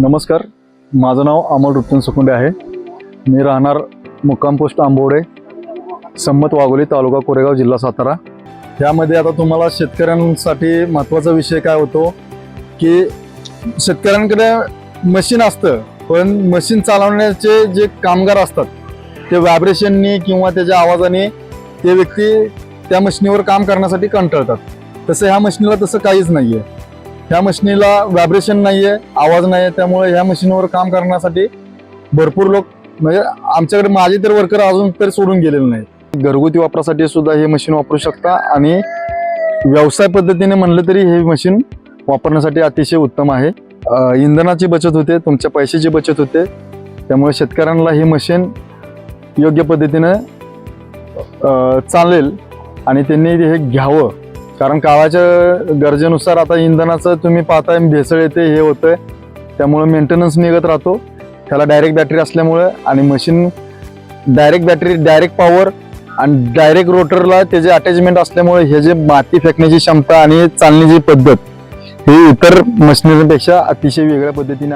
नमस्कार माझं नाव अमोल रुपचंद सुकुंडे आहे. मी राहणार मुक्काम पोस्ट आंबोडे संमत वाघोली तालुका कोरेगाव जिल्हा सातारा. त्यामध्ये आता तुम्हाला शेतकऱ्यांसाठी महत्त्वाचा विषय काय होतो की शेतकऱ्यांकडे मशीन असतं पण मशीन चालवण्याचे जे कामगार असतात ते व्हायब्रेशननी किंवा त्याच्या आवाजाने ते व्यक्ती त्या मशीनीवर काम करण्यासाठी कंटाळतात. तसं ह्या मशीनीला तसं काहीच नाही आहे ह्या मशीनीला व्हायब्रेशन नाही आहे आवाज नाही आहे त्यामुळे ह्या मशीनवर काम करण्यासाठी भरपूर लोक म्हणजे आमच्याकडे माझे तर वर्कर अजून तरी सोडून गेलेले नाही घरगुती वापरासाठी सुद्धा हे मशीन वापरू शकता आणि व्यवसाय पद्धतीने म्हणलं तरी हे मशीन वापरण्यासाठी अतिशय उत्तम आहे. इंधनाची बचत होते तुमच्या पैशाची बचत होते त्यामुळे शेतकऱ्यांना हे मशीन योग्य पद्धतीनं चालेल आणि त्यांनी हे घ्यावं. कारण काळाच्या गरजेनुसार आता इंधनाचं तुम्ही पाहताय भेसळ येते हे होतंय. त्यामुळं मेंटेनन्स निघत राहतो. त्याला डायरेक्ट बॅटरी असल्यामुळे आणि machine direct battery direct power आणि डायरेक्ट रोटरला त्याचे अटॅचमेंट असल्यामुळे हे जे माती फेकण्याची क्षमता आणि चालण्याची पद्धत ही इतर मशिनरीपेक्षा अतिशय वेगळ्या पद्धतीने